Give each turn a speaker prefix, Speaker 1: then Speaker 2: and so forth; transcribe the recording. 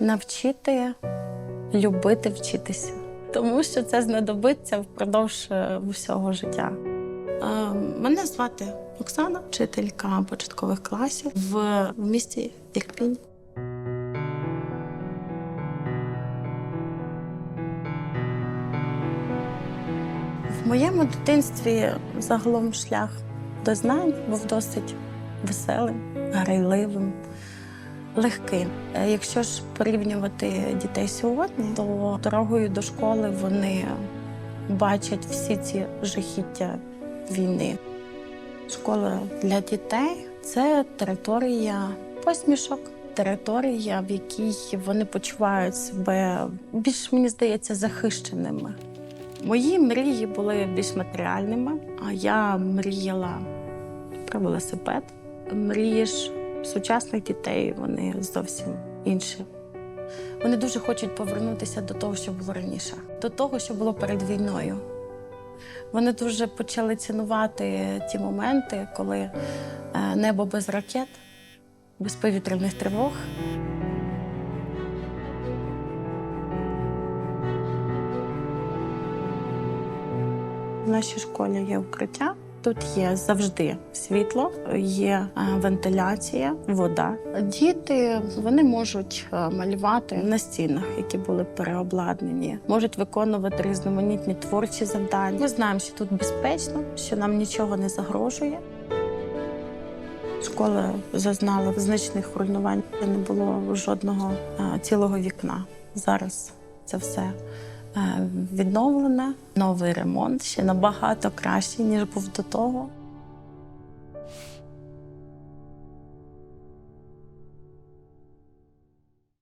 Speaker 1: навчити любити вчитися, тому що це знадобиться впродовж е, всього життя. Е, Мене звати Оксана, вчителька початкових класів в місті Ірпінь. В моєму дитинстві загалом шлях до знань був досить веселим, грайливим, легким. Е, Якщо ж порівнювати дітей сьогодні, то дорогою до школи вони бачать всі ці жахіття війни. Школа для дітей це територія посмішок, територія, в якій вони почувають себе більш, мені здається, захищеними. Мої мрії були більш матеріальними, а я мріяла про велосипед. Мрії ж сучасних дітей вони зовсім інші. Вони дуже хочуть повернутися до того, що було раніше, до того, що було перед війною. Вони дуже почали цінувати ті моменти, коли е, небо без ракет, без повітряних тривог. В нашій школі є укриття. Тут є завжди світло, є е, вентиляція, вода. Діти вони можуть е, малювати на стінах, які були переобладнані, можуть виконувати різноманітні творчі завдання. Ми знаємо, що тут безпечно, що нам нічого не загрожує. Школа зазнала значних руйнувань. Не було жодного е, цілого вікна. Зараз це все е, відновлене, новий ремонт ще набагато кращий, ніж був до того.